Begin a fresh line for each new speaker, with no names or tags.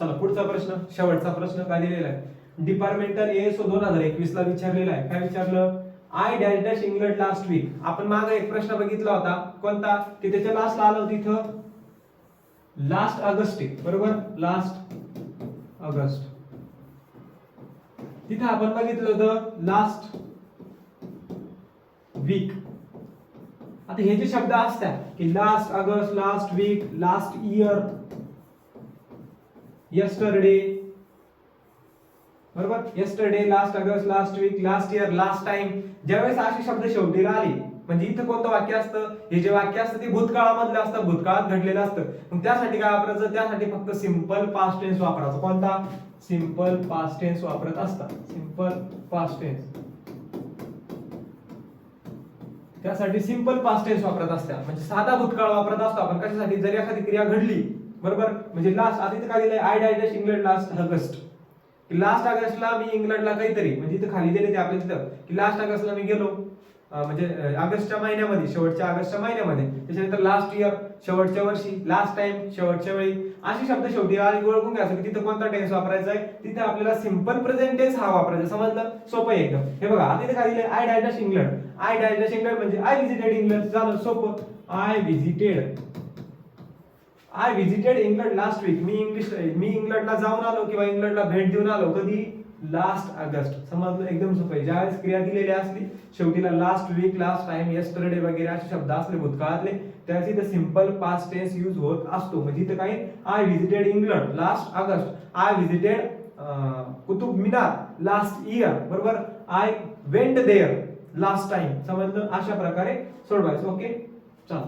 चला पुढचा प्रश्न शेवटचा प्रश्न काय दिलेला आहे? डिपार्टमेंटल एएसओ दोन हजार एकवीस ला विचारलेला आहे. काय विचारलं? I dash dash England last week आपण मागे एक प्रश्न बघितला होता. कोणता? की त्याच्या लास्टला आलं होतं इथं. लास्ट ऑगस्ट बरोबर? लास्ट ऑगस्ट तिथं आपण बघितलं होतं. लास्ट वीक आता हे जे शब्द असतात की last August last week last year yesterday बरोबर? Yesterday last August last week last year last time ज्यावेळेस असे शब्द शेवटीला आले म्हणजे इथं कोणतं वाक्य असतं? हे जे वाक्य असतं ते भूतकाळामधलं असतं भूतकाळात घडलेलं असतं. मग त्यासाठी काय वापरायचं? त्यासाठी फक्त सिंपल पास्ट टेन्स वापरायचं. कोणता? सिंपल पास्ट टेन्स वापरत असतात. सिंपल पास्ट टेन्स त्यासाठी सिंपल पास्ट टेन्स वापरत असतात. म्हणजे साधा भूतकाळ वापरत असतो आपण. कशासाठी? जर एखादी क्रिया घडली बरोबर? म्हणजे लास्ट आता इथं काय दिलंय? I डायडॅश England last August last ऑगस्टला मी इंग्लंडला काहीतरी म्हणजे इथं खाली दिले ते आपल्या तिथं. की लास्ट ऑगस्टला मी गेलो. म्हणजे ऑगस्टच्या महिन्यामध्ये शेवटच्या ऑगस्टच्या महिन्यामध्ये. त्याच्यानंतर लास्ट इयर शेवटच्या वर्षी लास्ट टाइम शेवटच्या वेळी. असे शब्द शेवटी आले ओळखून घ्यायचं की तिथं कोणता टेन्स वापरायचा आहे? तिथे आपल्याला सिंपल प्रेझेंट टेन्स हा वापरायचा समजलं? सोपं आहे एकदम. हे बघा आता इथे काय दिलंय? आय डायडॅश इंग्लंड आय डायडॅश इंग्लंड म्हणजे आय व्हिजिटेड इंग्लंड झालं सोपं. I visited I visited England last week me English मी इंग्लंडला जाऊन आलो किंवा इंग्लंडला भेट देऊन आलो कधी? लास्ट ऑगस्ट समजलं? एकदम सोपं. आहे ज्यावेळेस क्रिया दिलेली असली शेवटीला last week last time yesterday वगैरे असे शब्द असले भूतकाळातले त्यावेळेस इथं सिंपल पास्ट टेन्स यूज होत असतो. म्हणजे इथं काही I visited England last August I visited Qutub Minar last year बरोबर? I went there last time समजलं? अशा प्रकारे सोडवायचं. ओके चला